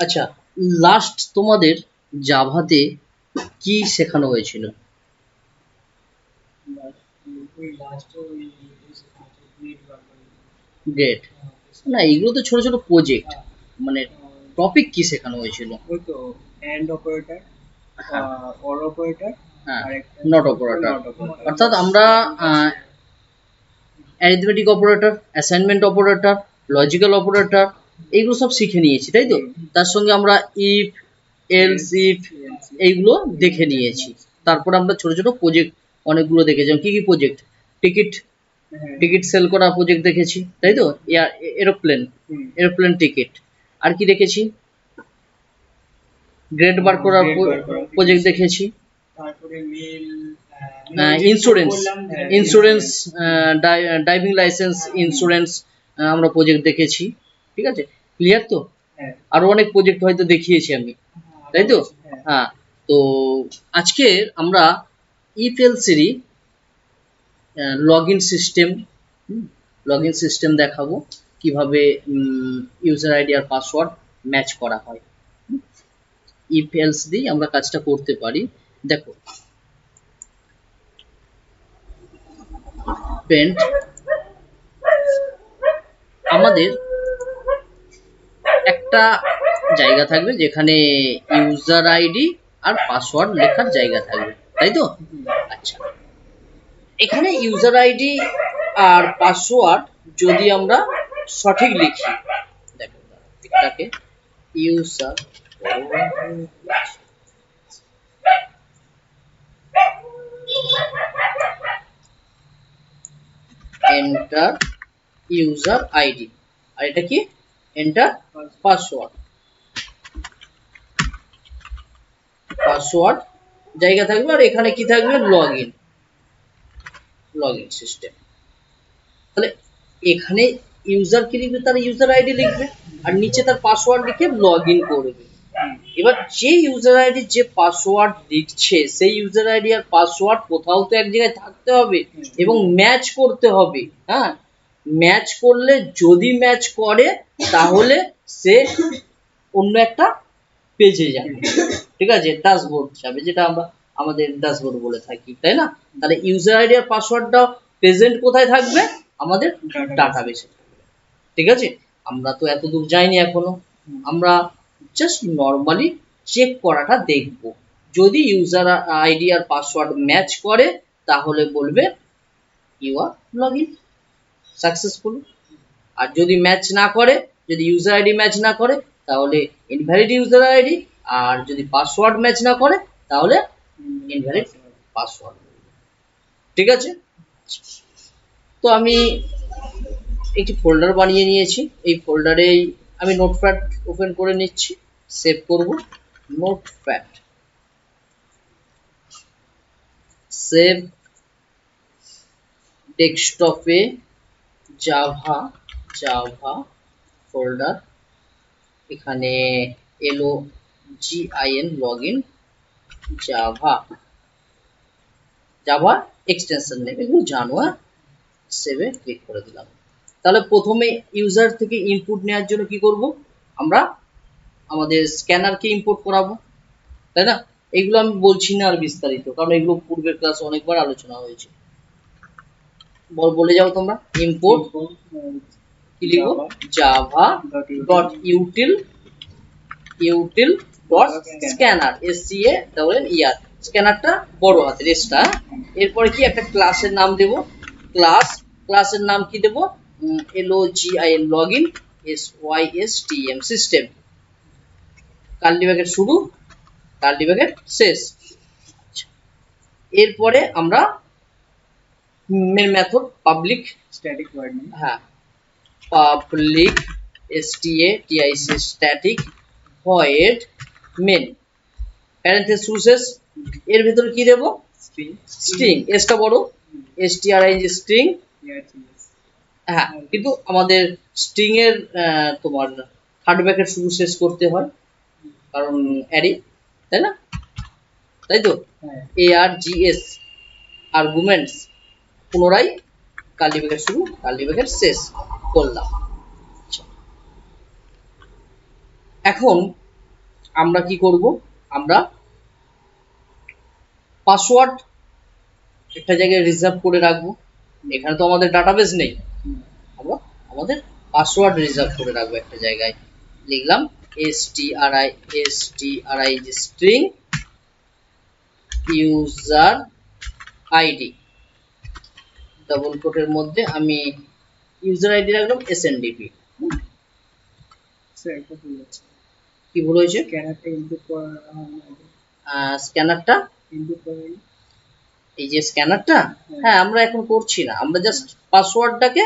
আচ্ছা লাস্ট তোমাদের জাভাতে কি শেখানো হয়েছিল? গ্রেট না এগুলো তো ছোট ছোট প্রজেক্ট মানে টপিক কি শেখানো হয়েছিল? ওই তো and operator. Or operator not operator অর্থাৎ আমরা arithmetic operator assignment operator logical operator এইগুলো সব শিখে নিয়েছি তাই তো? তার সঙ্গে আমরা ইফ এলস ইফ এইগুলো দেখে নিয়েছি। তারপর আমরা ছোট ছোট প্রজেক্ট অনেকগুলো দেখেছি। কি কি প্রজেক্ট টিকিট। টিকিট সেল করা প্রজেক্ট দেখেছি তাই তো? এরোপ্লেন এরোপ্লেন টিকিট আর কি দেখেছি? গ্রেড বার করার প্রজেক্ট দেখেছি। Insurance insurance driving licence insurance আমরা প্রজেক্ট দেখেছি। ঠিক আছে? ক্লিয়ার তো? হ্যাঁ। আরও অনেক প্রজেক্ট হয়তো দেখিয়েছি আমি। তাই তো? হ্যাঁ। হ্যাঁ তো আজকে আমরা ইফএলসিরই log in system log in system দেখাবো। কীভাবে ইউজার আইডি আর পাসওয়ার্ড ম্যাচ করা হয়। ইফ এলস দিয়ে আমরা কাজটা করতে পারি। দেখো। পেন্ট আমাদের একটা জায়গা থাকবে যেখানে ইউজার আইডি আর পাসওয়ার্ড লেখার জায়গা থাকবে, তাই তো? আচ্ছা। এখানে ইউজার আইডি আর পাসওয়ার্ড যদি আমরা সঠিক লিখি, দেখো, এটাকে ইউজার এন্টার ইউজার আইডি আর এটা কি? এন্টার পাসওয়ার্ড পাসওয়ার্ড জায়গা থাকবে আর এখানে কি থাকবে? Log in log in system তাহলে এখানে ইউজার কি লিখবে? তার ইউজার আইডি লিখবে আর নিচে তার পাসওয়ার্ড লিখে লগ ইন করবে। এবার যে ইউজার আইডি যে পাসওয়ার্ড লিখছে সেই ইউজার আইডি আর পাসওয়ার্ড কোথাও তো এক জায়গায় থাকতে হবে এবং ম্যাচ করতে হবে হ্যাঁ? ম্যাচ করলে, যদি ম্যাচ করে, তাহলে সে অন্য একটা পেজে যাবে। ঠিক আছে? ড্যাশবোর্ড যাবে যেটা আমরা আমাদের ড্যাশবোর্ড বলে থাকি, তাই না? তাহলে ইউজার আইডি আর পাসওয়ার্ডটা প্রেজেন্ট কোথায় থাকবে? আমাদের ডাটাবেসে ঠিক আছে? আমরা তো এত দূর যাইনি এখনও। আমরা জাস্ট নর্মালি চেক করাটা দেখব। যদি ইউজার আইডি আর পাসওয়ার্ড ম্যাচ করে, তাহলে বলবে you are log in successful আর যদি ম্যাচ না করে, যদি ইউজার আইডি ম্যাচ না করে, তাহলে ইনভ্যালিড ইউজার আইডি আর যদি পাসওয়ার্ড ম্যাচ না করে, তাহলে ইনভ্যালিড পাসওয়ার্ড ঠিক আছে? তো আমি একটি ফোল্ডার বানিয়ে নিয়েছি। এই ফোল্ডারেই আমি নোটপ্যাড ওপেন করে নিচ্ছি। সেভ করব। নোটপ্যাড সেভ ডেস্কটপে জাভা জাভা ফোল্ডার এখানে এলো জিআইএন log in java java extension name এগুলো জানো হ্যাঁ? সেভে ক্লিক করে দিলাম। তাহলে প্রথমে ইউজার থেকে ইনপুট নেওয়ার জন্য কি করব? আমরা আমাদের স্ক্যানারকে ইম্পোর্ট করাবো, তাই না? এগুলো আমি বলছি না আর বিস্তারিত, কারণ এগুলো পূর্বের ক্লাসে অনেকবার আলোচনা হয়েছে। বল বলে যাও তোমরা। ইম্পোর্ট কি লিখব? Java dot util util dot scanner S C A double E R স্ক্যানারটা বড় হাতের এসটা এরপরে কি একটা ক্লাসের নাম দেব? ক্লাস ক্লাসের নাম কি দেব? L O G I N log in S Y S T M system curly ব্যাগের শুরু কার্লি ব্যাগের শেষ। এরপরে আমরা main method public static void হ্যাঁ public S T A T I C static void main parentheses এর ভিতরে কি দেব? স্ট্রিং স্ট্রিং এসটা বড়। এসটিআরআই যে স্ট্রিং হ্যাঁ কিন্তু আমাদের স্ট্রিং এর তোমার থার্ড ব্যাকেট শুরু শেষ করতে হয়। কারণ অ্যারে তাই না? তাই তো? A R G S arguments পুনরায় কার্লি ব্যাকেট শুরু, কার্লি ব্যাকেট শেষ করলাম। আচ্ছা। এখন আমরা কি করব? আমরা পাসওয়ার্ড একটা জায়গায় রিজার্ভ করে রাখব। এখানে তো আমাদের ডাটাবেস নেই। আমরা আমাদের পাসওয়ার্ড রিজার্ভ করে রাখব একটা জায়গায়। লিখলাম S T R I S T R I string user ID double কোটের মধ্যে আমি ইউজার আইডি রাখলাম এস এন ডিপি কি ভুল হয়েছে? স্ক্যানারটা ইনপুট করা স্ক্যানারটা ইনপুট করা এই যে স্ক্যানারটা হ্যাঁ। আমরা এখন করছি না। আমরা জাস্ট পাসওয়ার্ডটাকে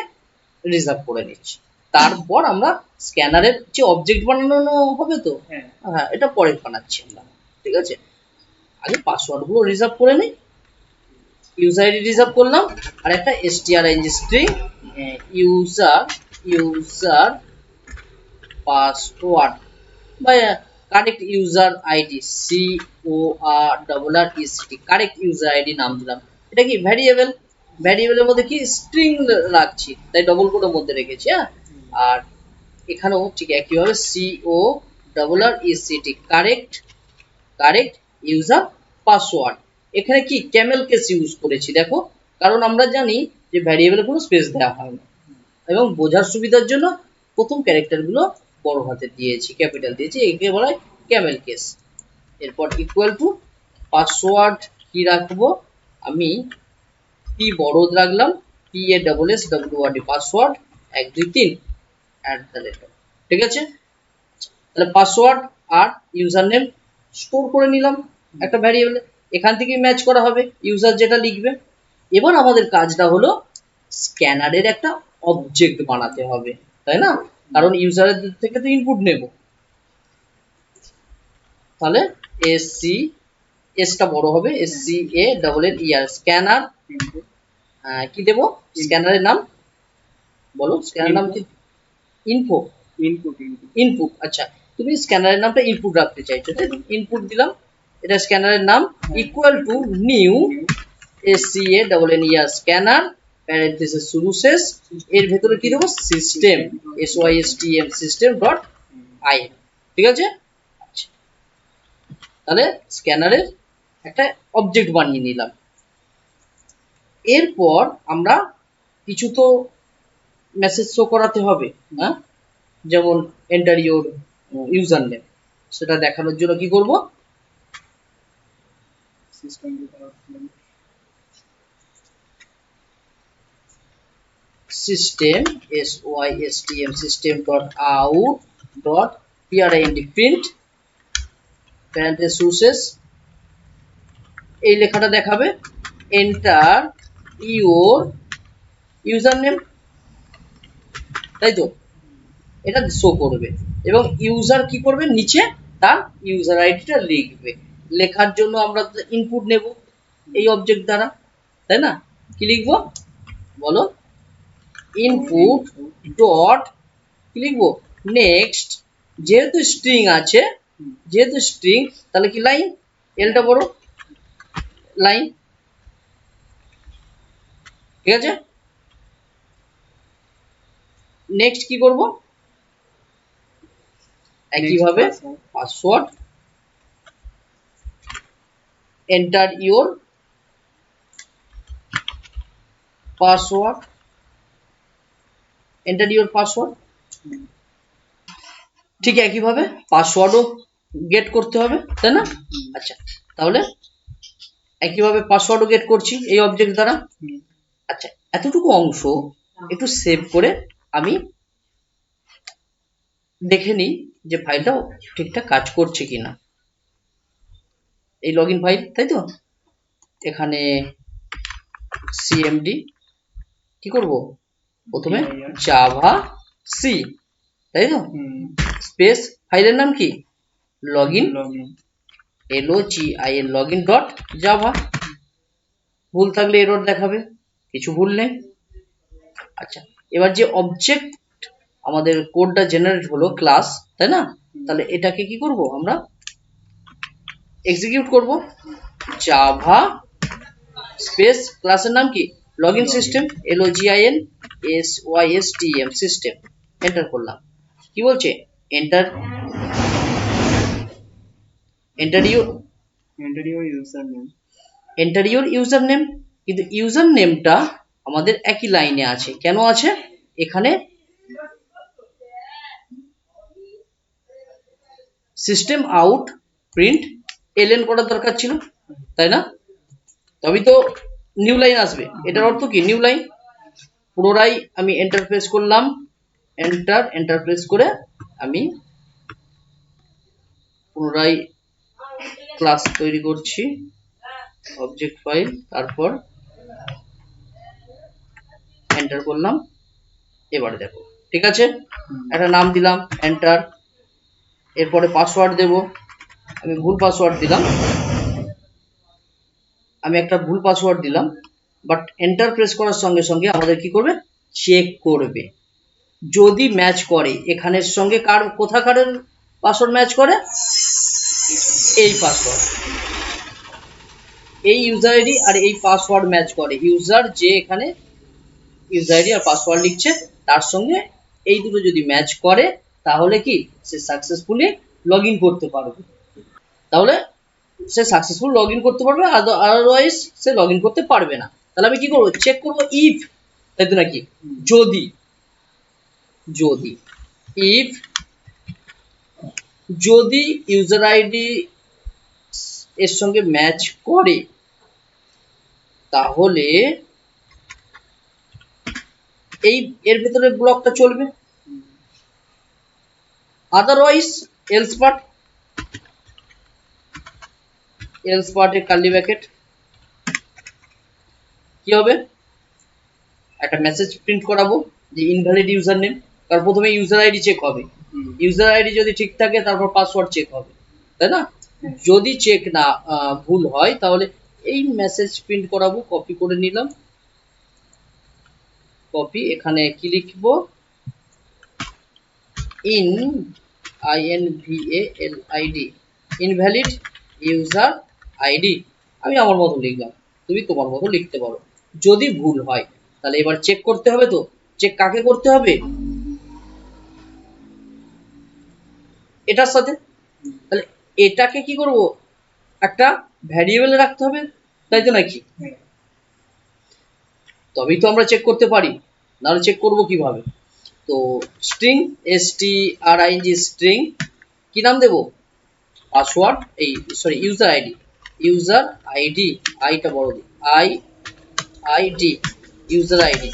রিজার্ভ করে নিচ্ছি। তারপর আমরা স্ক্যানারের যে অবজেক্ট বানানো হবে তো হ্যাঁ। হ্যাঁ এটা পরে বানাচ্ছি আমরা। ঠিক আছে? আগে পাসওয়ার্ডগুলো রিজার্ভ করে নিই। ইউজার আইডি রিজার্ভ করলাম, আর একটা strng string user user password বা correct user ID C O R double R E C T correct user ID নাম দিলাম। এটা কি ভ্যারিয়েবল ভ্যারিয়েবলের মধ্যে কি স্ট্রিং রাখছি? তাই ডবল কোটের মধ্যে রেখেছি হ্যাঁ? আর এখানেও ঠিক একইভাবে C O double R E C T correct correct user password এখানে কি ক্যামেল কেস ইউজ করেছি, দেখো। কারণ আমরা জানি যে ভ্যারিয়েবলে কোনো স্পেস দেওয়া হয় না। এবং বোঝার সুবিধার জন্য প্রথম ক্যারেক্টারগুলো বড় হাতে দিয়েছি ক্যাপিটাল দিয়েছি, একে বলা হয় ক্যামেল কেস এরপর ইকুয়াল টু পাসওয়ার্ড কি রাখব? আমি পি বড় রাখলাম P A double S W R D password এক, দুই, তিন অ্যাট দ্য রেট ঠিক আছে? তাহলে পাসওয়ার্ড আর ইউজার নেম স্টোর করে নিলাম একটা ভ্যারিয়েবলে এখান থেকে ম্যাচ করা হবে। ইউজার যেটা লিখবে। এবার আমাদের কাজটা হলো স্ক্যানারের একটা অবজেক্ট বানাতে হবে তাই না? কারণ ইউজারের থেকে তো ইনপুট নেব। তাহলে এস সি এসটা বড় হবে S C A double N E R scanner input কি দেবো? স্ক্যানারের নাম? বলো স্ক্যানার নাম কি? ইনফো ইনপুট ইনপুট ইনপুট আচ্ছা। তুমি স্ক্যানারের নামটা ইনপুট রাখতে চাইছো তাই ইনপুট দিলাম। এটা স্ক্যানারের নাম equal to new S C A double N E R scanner শুরু শেষ এর ভেতরে কি দেবো? System S Y S T M system dot I ঠিক আছে? আচ্ছা। তাহলে স্ক্যানারের একটা অবজেক্ট বানিয়ে নিলাম। এরপর আমরা কিছু তো মেসেজ শো করাতে হবে হ্যাঁ? যেমন এন্টার ইউর ইউজার নেম সেটা দেখানোর জন্য কি করব? System system S Y S T M system dot out dot P R I N D print প্যারেন্টের সোর্সেস এই লেখাটা দেখাবে। এন্টার ইউর ইউজার নেম তাই তো এটা শো করবে। এবং ইউজার কি করবে? নিচে তার ইউজার আইডিটা লিখবে। লেখার জন্য আমরা ইনপুট নেব এই অবজেক্ট দ্বারা তাই না? কি লিখব? বলো। ইনপুট ডট কি লিখব? নেক্সট যেহেতু স্ট্রিং আছে যেহেতু স্ট্রিং তাহলে কি লাইন এলটা বড় লাইন ঠিক আছে? নেক্সট কি করব? একইভাবে password enter your password enter your password ঠিক একইভাবে পাসওয়ার্ডও গেট করতে হবে, তাই না? আচ্ছা তাহলে একইভাবে পাসওয়ার্ডও গেট করছি এই অবজেক্ট দ্বারা। আচ্ছা এতটুকু অংশ একটু সেভ করে আমি দেখে নিই যে ফাইলটা ঠিকঠাক কাজ করছে কিনা। এই লগ ইন ফাইল তাই তো? এখানে সিএমডি কি করব? প্রথমে জাভা সি তাই তো? স্পেস ফাইলের নাম কি? Log in login L O G I N log in dot java ভুল থাকলে এরর দেখাবে কিছু ভুল নেই। আচ্ছা এবার যে অবজেক্ট আমাদের কোডটা জেনারেট হলো ক্লাস তাই না? তাহলে এটাকে কি করব আমরা? এক্সিকিউট করব। জাভা স্পেস ক্লাসের নাম কি? Login system L O G I N S Y S T M system enter করলাম। কি বলছে? Enter enter your enter your username enter your user name কিন্তু ইউজার নেমটা আমাদের একই লাইনে আছে। কেন আছে? এখানে সিস্টেম আউট প্রিন্ট এলএন করার দরকার ছিল, তাই না? তবেই তো নিউ লাইন আসবে। এটার অর্থ কি? নিউ লাইন পুনরায় আমি এন্টার প্রেস করলাম এন্টার এন্টার প্রেস করে আমি পুনরায় ক্লাস তৈরি করছি অবজেক্ট ফাইল তারপর এন্টার করলাম। এবারে দেখো, ঠিক আছে? একটা নাম দিলাম এন্টার এরপরে পাসওয়ার্ড দেব। আমি ভুল পাসওয়ার্ড দিলাম। আমি একটা ভুল পাসওয়ার্ড দিলাম বাট এন্টার প্রেস করার সঙ্গে সঙ্গে আমাদের কি করবে? চেক করবে। যদি ম্যাচ করে এখানের সঙ্গে কার, কোথাকারের পাসওয়ার্ড ম্যাচ করে? এই পাসওয়ার্ড এই ইউজার আইডি আর এই পাসওয়ার্ড ম্যাচ করে। ইউজার যে এখানে ইউজার আইডি আর পাসওয়ার্ড লিখছে, তার সঙ্গে এই দুটো যদি ম্যাচ করে, তাহলে কি? সে সাকসেসফুলি লগ করতে পারবে। তাহলে সে সাকসেসফুল লগ ইন করতে পারবে আদারওয়াইজ সে লগ ইন করতে পারবে না। তাহলে আমি কি করব? চেক করব ইফ তাই তো নাকি? যদি যদি ইফ যদি ইউজার আইডি এর সঙ্গে ম্যাচ করে, তাহলে এই, এর ভেতরে ব্লকটা চলবে। আদারওয়াইজ এলস পার্ট এলস পার্টে কার্লি ব্র্যাকেট কি হবে? একটা মেসেজ প্রিন্ট করাবো যে ইনভ্যালিড ইউজার নেম কারণ প্রথমে ইউজার আইডি চেক হবে। ইউজার আইডি যদি ঠিক থাকে তারপর পাসওয়ার্ড চেক হবে। তাই না? যদি চেক না ভুল হয় তাহলে এই মেসেজ প্রিন্ট করাবো কপি করে নিলাম। কপি এখানে কি লিখব? In I N V A L ID invalid user ID, আমি আমার মতো লিখলাম। তুমি তোমার মতো লিখতে পারো। যদি ভুল হয়, তাহলে এবার চেক করতে হবে তো। চেক কাকে করতে হবে? এটার সাথে। তাহলে এটাকে কি করব? একটা ভ্যারিয়েবলে রাখতে হবে। তাই তো নাকি? তবেই তো আমরা চেক করতে পারি। নাহলে চেক করব কীভাবে? তো string S T R I G string কি নাম দেব? পাসওয়ার্ড এই sorry user ID user ID, আইটা বড় দিই, আই, আইডি, ইউজার আইডি।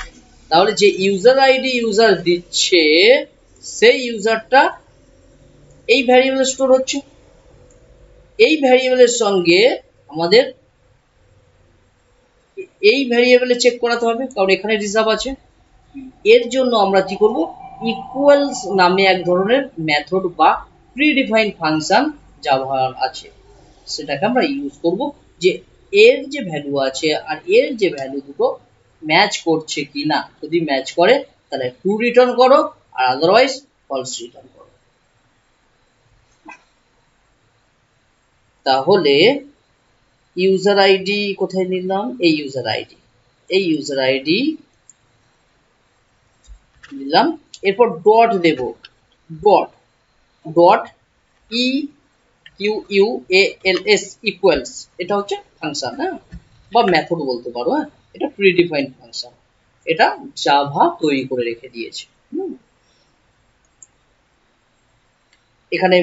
তাহলে যে ইউজার আইডি ইউজার দিচ্ছে, সেই ইউজারটা এই ভ্যারিয়েবলে স্টোর হচ্ছে। এই ভ্যারিয়েবলের সঙ্গে আমাদের এই ভ্যারিয়েবলে চেক করাতে হবে, কারণ এখানে রিজার্ভ আছে। এর জন্য আমরা কি করব? ইকুয়ালস নামে এক ধরনের মেথড বা প্রিডিফাইন ফাংশন জাভার আছে। সেটাকে আমরা ইউজ করব যে এর যে ভ্যালু আছে আর এর যে ভ্যালু দুটো ম্যাচ করছে কি না যদি ম্যাচ করে, তাহলে ট্রু রিটার্ন করো আর আদারওয়াইজ ফলস রিটার্ন করো। তাহলে ইউজার আইডি কোথায় নিলাম? এই ইউজার আইডি এই ইউজার আইডি নিলাম। এরপর ডট দেব। Dot dot E Q U এটা হচ্ছে ফাংশন হ্যাঁ? বা মেথড বলতে পারো হ্যাঁ? এটা প্রিডিফাইন্ড ফাংশন এটা জাভা তৈরি করে রেখে দিয়েছে এখানে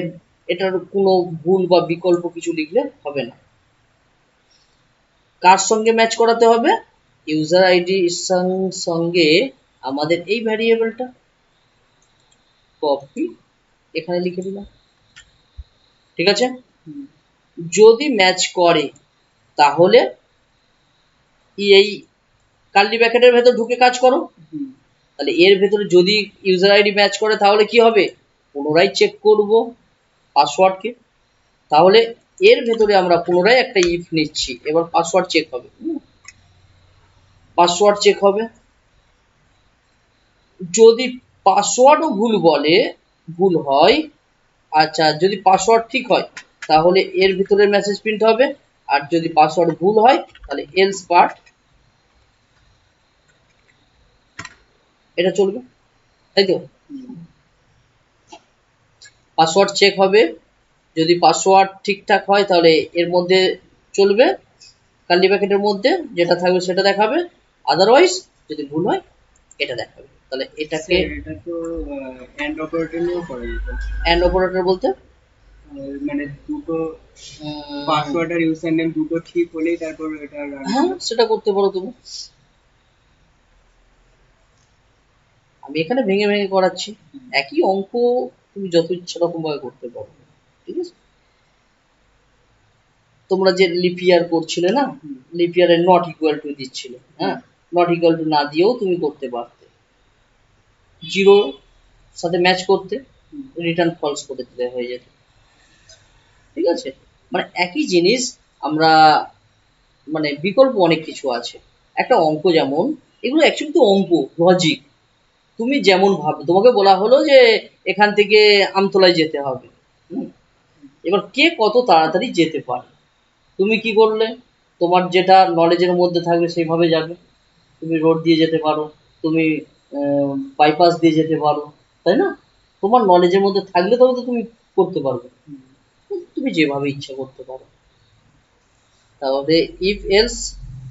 এটার কোনো ভুল বা বিকল্প কিছু লিখলে হবে না। কার সঙ্গে ম্যাচ করাতে হবে? ইউজার আইডি সঙ্গে আমাদের এই ভ্যারিয়েবলটা কপি এখানে লিখে দিলাম। ঠিক আছে? যদি ম্যাচ করে, তাহলে এই কার্লি ব্র্যাকেটের ভেতর ঢুকে কাজ করো। তাহলে এর ভেতরে যদি ইউজার আইডি ম্যাচ করে, তাহলে কি হবে? পুনরায় চেক করব পাসওয়ার্ডকে তাহলে এর ভেতরে আমরা পুনরায় একটা ইফ নিচ্ছি। এবার পাসওয়ার্ড চেক হবে। পাসওয়ার্ড চেক হবে। যদি পাসওয়ার্ডও ভুল বলে, ভুল হয় আচ্ছা যদি পাসওয়ার্ড ঠিক হয়, তাহলে এর ভিতরে মেসেজ প্রিন্ট হবে। আর যদি পাসওয়ার্ড ভুল হয়, তাহলে এলস পার্ট এটা চলবে। তাই তো? পাসওয়ার্ড চেক হবে। যদি পাসওয়ার্ড ঠিকঠাক হয়, তাহলে এর মধ্যে চলবে। কার্লি ব্র্যাকেটের মধ্যে যেটা থাকবে, সেটা দেখাবে। আদারওয়াইজ যদি ভুল হয়, এটা দেখাবে। তাহলে এটাকে এটা তো এন্ড অপারেটর নিয়েও করে দিত অ্যান্ড অপারেটর বলতে? মানে দুটো পাসওয়ার্ড আর ইউজার নেম দুটো ঠিক হলেই তারপর এটা হ্যাঁ সেটা করতে পারো তুমি। আমি এখানে ভেঙে ভেঙে করাচ্ছি। একই অঙ্ক তুমি যত ইচ্ছা রকম ভাবে করতে পারো ঠিক আছে? তোমরা যে লিপিয়ার করছিলে না। লিপিয়ারে নট ইকুয়াল টু দিচ্ছিল হ্যাঁ? নট ইকুয়াল টু না দিয়েও তুমি করতে পারতে। জিরো সাথে ম্যাচ করতে রিটার্ন ফলস করে দিলে হয়ে যেত। ঠিক আছে? মানে একই জিনিস আমরা মানে বিকল্প অনেক কিছু আছে। একটা অঙ্ক যেমন, এগুলো অ্যাকচুয়ালি তো অঙ্ক লজিক তুমি যেমন ভাবে, তোমাকে বলা হলো যে এখান থেকে আমতলায় যেতে হবে। এবার কে কত তাড়াতাড়ি যেতে পারে? তুমি কি করলে? তোমার যেটা নলেজের মধ্যে থাকবে সেইভাবে যাবে। তুমি রোড দিয়ে যেতে পারো। তুমি বাইপাস দিয়ে যেতে পারো, তাই না? তোমার নলেজের মধ্যে থাকলে তবে তো তুমি করতে পারবে। তুমি যেভাবে ইচ্ছা করতে পারো। তাহলে ইফ এলস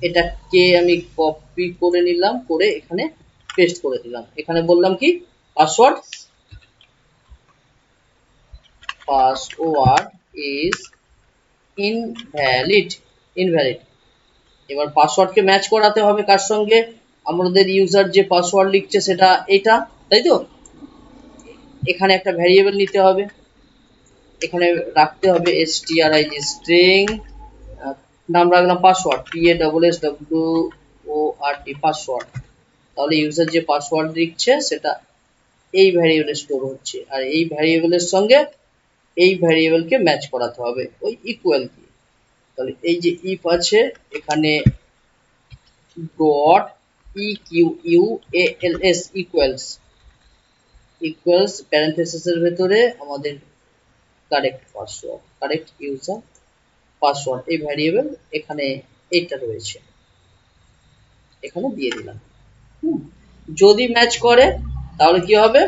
এটাকে আমি কপি করে নিলাম, করে এখানে পেস্ট করে দিলাম। এখানে বললাম কি? Password password is invalid invalid এবার পাসওয়ার্ডকে ম্যাচ করাতে হবে কার সঙ্গে? আমাদের ইউজার যে পাসওয়ার্ড লিখছে সেটা এটা, তাই তো? এখানে একটা ভ্যারিয়েবল নিতে হবে। এখানে রাখতে হবে string স্ট্রিং নাম রাখলাম password P A double S W O R T password তাহলে ইউজার যে পাসওয়ার্ড লিখছে সেটা এই ভ্যারিয়েবলে স্টোর হচ্ছে। আর এই ভ্যারিয়েবলের সঙ্গে এই ভ্যারিয়েবলকে ম্যাচ করাতে হবে, ওই ইকুয়াল দিয়ে। তাহলে এই যে ইফ আছে, এখানে dot E Q U A L S equals equals প্যারেন্থেসিসের ভেতরে আমাদের correct password correct user password এই ভ্যারিয়েবল এখানে এইটা রয়েছে। এখানে দিয়ে দিলাম। যদি ম্যাচ করে, তাহলে কি হবে?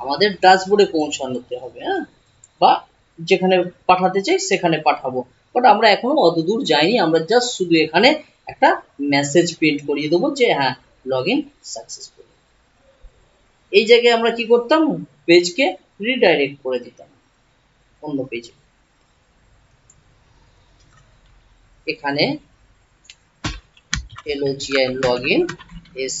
আমাদের ড্যাশবোর্ডে পৌঁছানোতে হবে হ্যাঁ? বা যেখানে পাঠাতে চাই সেখানে পাঠাবো। বাট আমরা এখনও অত দূর যাইনি, আমরা জাস্ট শুধু এখানে একটা মেসেজ প্রিন্ট করিয়ে দেবো যে হ্যাঁ লগ ইন সাকসেসফুল এই জায়গায় আমরা কি করতাম? পেজকে রিডাইরেক্ট করে দিতাম অন্য পেজে এখানে এলওজিআই লগ ইন এস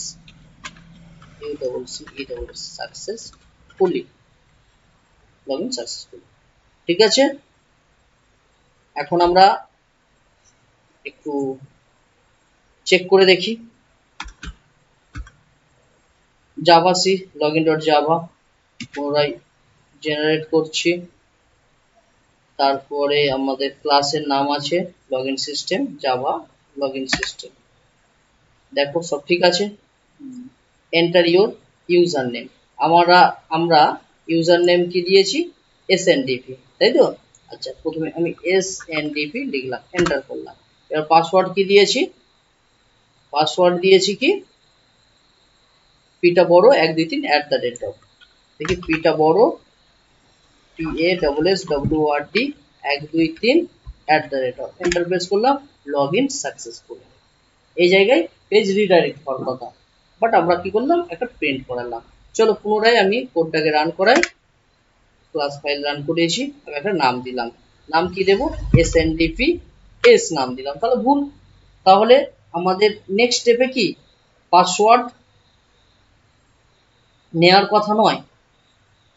ঠিক আছে? এখন আমরা একটু চেক করে দেখি। Java C log in dot java পুনরায় জেনারেট করছি। তারপরে আমাদের ক্লাসের নাম আছে log in system java log in system দেখো, সব ঠিক আছে। এন্টার ইউর ইউজার নেম আমরা আমরা ইউজার নেম কি দিয়েছি? এস এন ডিপি তাই তো? আচ্ছা প্রথমে আমি এস এন ডিপি লিখলাম এন্টার করলাম। এবার পাসওয়ার্ড কি দিয়েছি? পাসওয়ার্ড দিয়েছি কি? পিটা বড় এক দুই তিন অ্যাট দ্য রেট অফ দেখি পিটা বড় P A double S W R D এক দুই তিন at the rate off enter press করলাম লগ ইন সাকসেসফুল এই জায়গায় পেজ রিডাইরেক্ট হওয়ার কথা। বাট আমরা কি করলাম? একটা প্রিন্ট করালাম চলো, পুনরায় আমি কোডটাকে রান করাই। ক্লাস ফাইল রান করেছি, আমি একটা নাম দিলাম। নাম কি দেবো? এস এন ডিপি এস নাম দিলাম। তাহলে ভুল। তাহলে আমাদের নেক্সট স্টেপে কি? পাসওয়ার্ড নেওয়ার কথা নয়।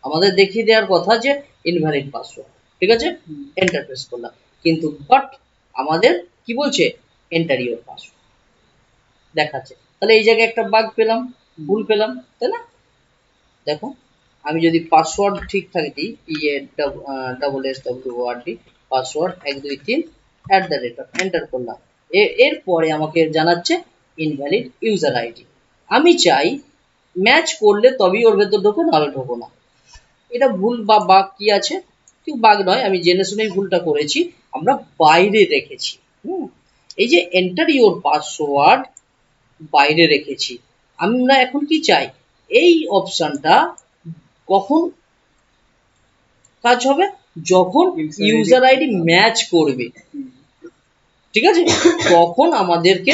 আমাদের দেখিয়ে দেওয়ার কথা যে ইনভ্যালিড পাসওয়ার্ড ঠিক আছে? এন্টার প্রেস করলাম। কিন্তু বাট আমাদের কি বলছে? এন্টার ইউর পাসওয়ার্ড দেখাচ্ছে। তাহলে এই জায়গায় একটা বাগ পেলাম ভুল পেলাম তাই না? দেখো আমি যদি পাসওয়ার্ড ঠিক থাকে দিই A double S W R D password এক দুই তিন at the rate off enter করলাম। এরপরে আমাকে জানাচ্ছে ইনভ্যালিড ইউজার আইডি আমি চাই ম্যাচ করলে তবেই ওর ভেতর ঢোকো নাহলে ঢোকো না। এটা ভুল বা বাগ কি আছে? ঠিক বাগ নয় আমি জেনে শুনেই ভুলটা করেছি আমরা বাইরে রেখেছি। হুম? এই যে এন্টার ইউর পাসওয়ার্ড বাইরে রেখেছি আমরা এখন কি চাই? এই অপশনটা কখন কাজ হবে? যখন ইউজার আইডি ম্যাচ করবে। ঠিক আছে? তখন আমাদেরকে,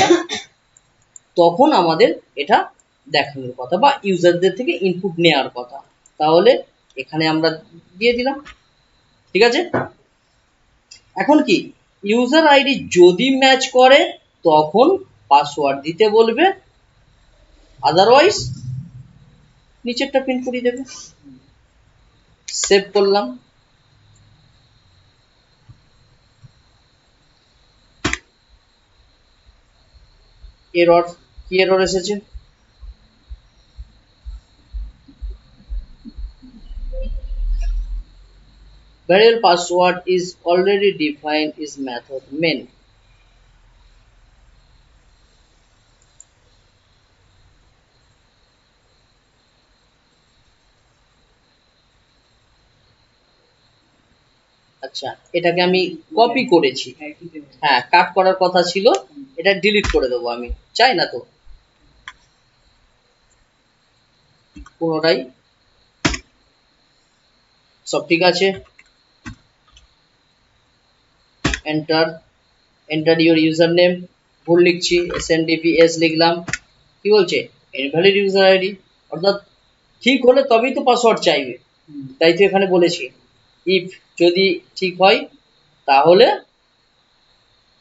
তখন আমাদের এটা দেখানোর কথা বা ইউজারদের থেকে ইনপুট নেওয়ার কথা। তাহলে এখানে আমরা দিয়ে দিলাম। ঠিক আছে? এখন কি? ইউজার আইডি যদি ম্যাচ করে, তখন পাসওয়ার্ড দিতে বলবে। আদারওয়াইজ নিচেরটা প্রিন্ট করিয়ে দেবে। সেভ করলাম। এসেছে? Password is already defined is method main আচ্ছা এটাকে আমি কপি করেছি। হ্যাঁ কাট হ্যাঁ, করার কথা ছিল। এটা ডিলিট করে দেবো আমি। চাই না তো। পুনরায়। সব ঠিক আছে? Enter enter your user name ভুল লিখছি। এস এন এস লিখলাম। কি বলছে? ইনভ্যালিড ইউজার আইডি অর্থাৎ ঠিক হলে তবেই তো পাসওয়ার্ড চাইবে। তাই তো এখানে বলেছি। ইফ যদি ঠিক হয়, তাহলে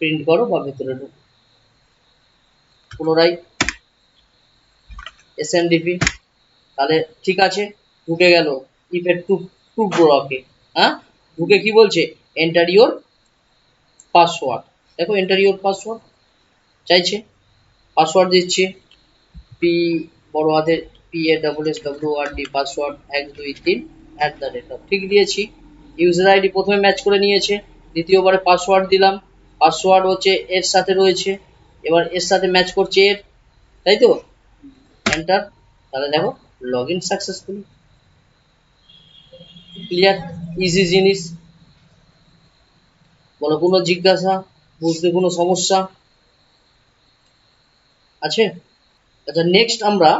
প্রিন্ট করো বা ভেতরে ঢুকো। পুনরায় এস তাহলে ঠিক আছে, ঢুকে গেল। ইফের টু টু ব্লকে হ্যাঁ? ঢুকে কি বলছে? এন্টার ইওর পাসওয়ার্ড দেখো এন্টার ইওর পাসওয়ার্ড চাইছে। পাসওয়ার্ড দিচ্ছি। পি বড় হাতের P A double S W R D password এক, দুই, তিন অ্যাট দ্য রেট ঠিক দিয়েছি। ইউজার আইডি প্রথমে ম্যাচ করে নিয়েছে। দ্বিতীয়বারে পাসওয়ার্ড দিলাম। পাসওয়ার্ড হচ্ছে এর সাথে রয়েছে। এবার এর সাথে ম্যাচ করছে এর, তাই তো? এন্টার তাহলে দেখো log in successfully clear easy জিনিস। বলো কোনো জিজ্ঞাসা, বুঝতে কোনো সমস্যা? আছে? আচ্ছা নেক্সট আমরা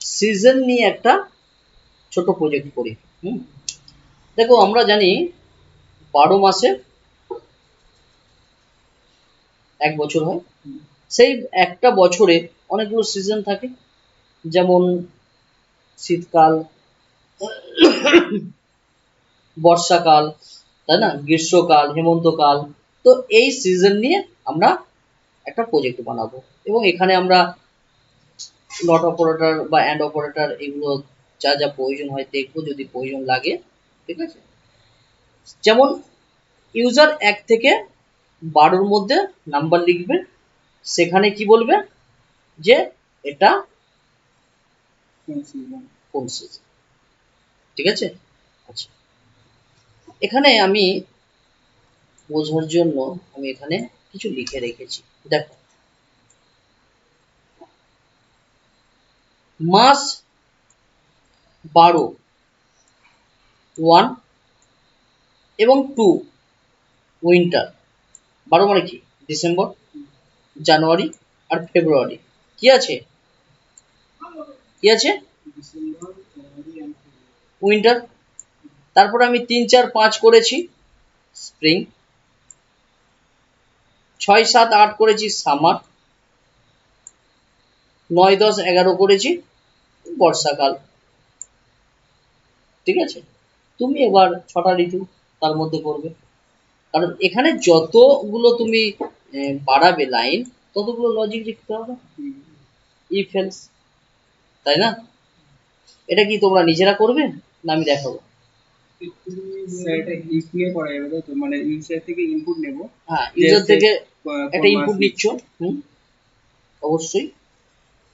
সিজন নিয়ে একটা ছোট প্রজেক্ট করি দেখো, আমরা জানি বারো মাসে এক বছর হয়। সেই একটা বছরে অনেকগুলো সিজন থাকে, যেমন শীতকাল, বর্ষাকাল, তাই না? গ্রীষ্মকাল, হেমন্তকাল, তো এই সিজন নিয়ে আমরা একটা প্রজেক্ট বানাবো। এবং এখানে আমরা নট অপারেটর বা অ্যান্ড অপারেটর এগুলো যা যা প্রয়োজন হয় দেখব, যদি প্রয়োজন লাগে, ঠিক আছে? যেমন ইউজার এক থেকে বারোর মধ্যে নাম্বার লিখবে সেখানে কি বলবে? যে এটা কোন সিজন ঠিক আছে? আচ্ছা। এখানে আমি বোঝার জন্য আমি এখানে কিছু লিখে রেখেছি। দেখো। মাস বারো। ওয়ান এবং টু উইন্টার। বারো মানে কি? ডিসেম্বর। জানুয়ারি আর ফেব্রুয়ারি। কি আছে? কি আছে. উইন্টার। তারপরে আমি তিন, চার, পাঁচ করেছি স্প্রিং। ছয়, সাত, আট করেছি সামার। নয়, দশ, এগারো করেছি বর্ষাকাল। ঠিক আছে? তুমি এবার ছটা ঋতু তার মধ্যে করবে। কারণ এখানে যতগুলো তুমি বাড়াবে লাইন ততগুলো লজিক লিখতে হবে। ইফ এলস তাই না? এটা কি তোমরা নিজেরা করবে না আমি দেখাবো? মানে ইউজার থেকে ইনপুট নেব। হ্যাঁ ইউজার থেকে একটা ইনপুট নিচ্ছ অবশ্যই।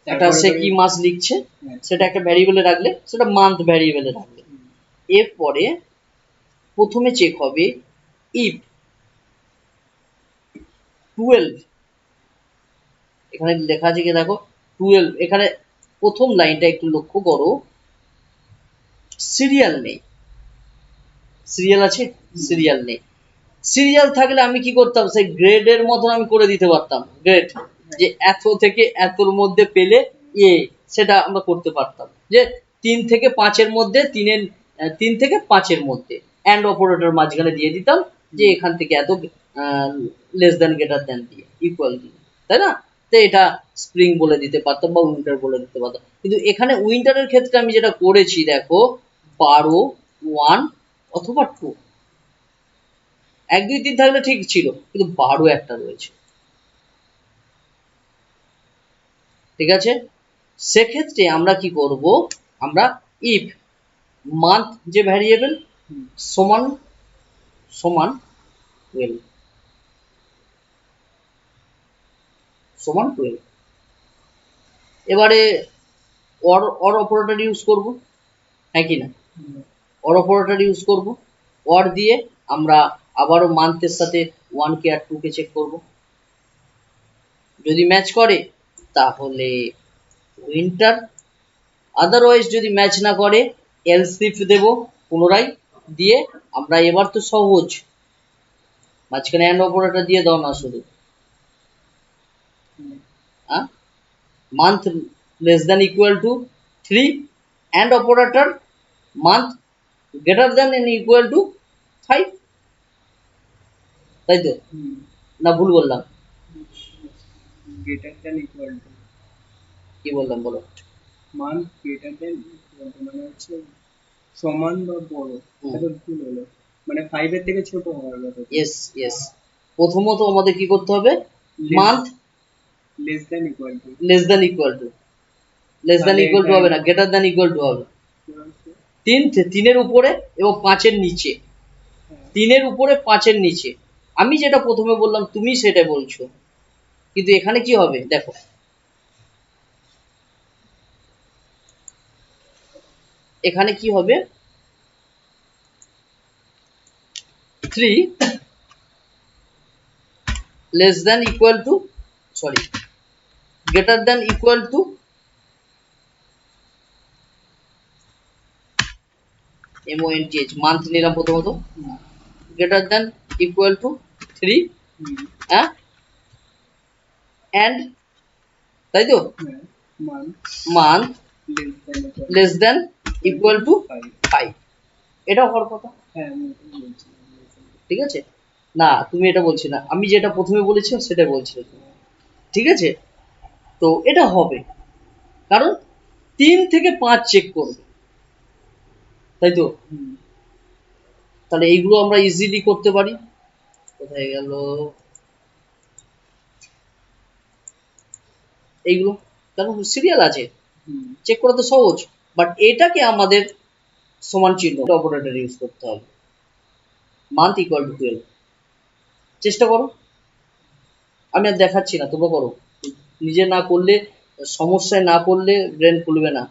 একটা সে কি মাস লিখছে হ্যাঁ, সেটা একটা ভ্যারিয়েবলে রাখলে সেটা মান্থ ভ্যারিয়েবলে রাখলে। এরপরে প্রথমে চেক হবে ইফ টুয়েলভ এখানে লেখা আছে কি দেখো? টুয়েলভ এখানে প্রথম লাইনটা একটু লক্ষ্য করো। সিরিয়াল নেই। সিরিয়াল আছে? সিরিয়াল নেই। সিরিয়াল থাকলে আমি কি করতাম? সেই গ্রেডের মতন আমি করে দিতে পারতাম। গ্রেড যে এত থেকে এতর মধ্যে পেলে এ সেটা আমরা করতে পারতাম। যে তিন থেকে পাঁচের মধ্যে, তিনের তিন থেকে পাঁচের মধ্যে। অ্যান্ড অপারেটর মাঝখানে দিয়ে দিতাম যে এখান থেকে এত লেস দেন গেটার দ্যান দিয়ে ইকুয়াল দিয়ে তাই না? তো এটা স্প্রিং বলে দিতে পারতাম বা উইন্টার বলে দিতে পারতাম। কিন্তু এখানে উইন্টারের ক্ষেত্রে আমি যেটা করেছি, দেখো, বারো ওয়ান অথবা টু এক, দুই, তিন থাকলে ঠিক ছিল, কিন্তু বারো একটা রয়েছে। ঠিক আছে? সেক্ষেত্রে আমরা কি করব? আমরা ইফ মান্থ যে ভ্যারিয়েবল সমান সমান টুয়েলভ সমান টুয়েলভ এবারে অর অর অপারেটর ইউজ করব হ্যাঁ কি না? অর অপারেটর ইউজ করব অর দিয়ে আমরা আবারও মান্থের সাথে ওয়ান কে আর টু কে চেক করব। যদি ম্যাচ করে, তাহলে উইন্টার আদারওয়াইজ যদি ম্যাচ না করে এলসিফ দেব পুনরায়, দিয়ে আমরা এবার তো সহজ। মাঝখানে অ্যান্ড অপারেটর দিয়ে দাও না শুধু। Month less than equal to three and operator month greater than and equal to five তাই তো। না ভুল বললাম? Greater than equal to কি বললাম বলো? month greater than equal to মানে হচ্ছে সমান বা বড়। এটা ভুল হলো। মানে ফাইভ এর থেকে ছোট হওয়ার কথা প্রথমত আমাদের কি করতে হবে? Month less than equal to less than equal to less than equal to হবে না গ্রেটার দ্যান ইকুয়াল টু হবে। তিন তিনের উপরে এবং পাঁচের নিচে। তিনের উপরে পাঁচের নিচে। আমি যেটা প্রথমে বললাম তুমি সেটা বলছো। কিন্তু এখানে কি হবে? দেখো। এখানে কি হবে? Three less than equal to sorry greater than equal to M O N T H month নিলাম প্রথমত। Greater than equal to three হ্যাঁ? অ্যান্ড তাই তো? month less than equal five five এটা হওয়ার কথা। হ্যাঁ ঠিক আছে? না তুমি এটা বলছি না। আমি যেটা প্রথমে বলেছিলাম সেটা বলছিলে তুমি। ঠিক আছে? তো এটা হবে। কারণ তিন থেকে পাঁচ চেক করবে। তাই তো? তাহলে এইগুলো আমরা ইজিলি করতে পারি। কোথায় গেল? এইগুলো। কারণ সিরিয়াল আছে। চেক করা তো সহজ। বাট এটাকে আমাদের সমান চিহ্ন অপারেটর ইউজ করতে হবে। মান্থ ইকুয়াল টু টুয়েলভ চেষ্টা করো। আমি আর দেখাচ্ছি না তোমরা করো। নিজে না করলে সমস্যায় না পড়লে ব্রেন খুলবে না।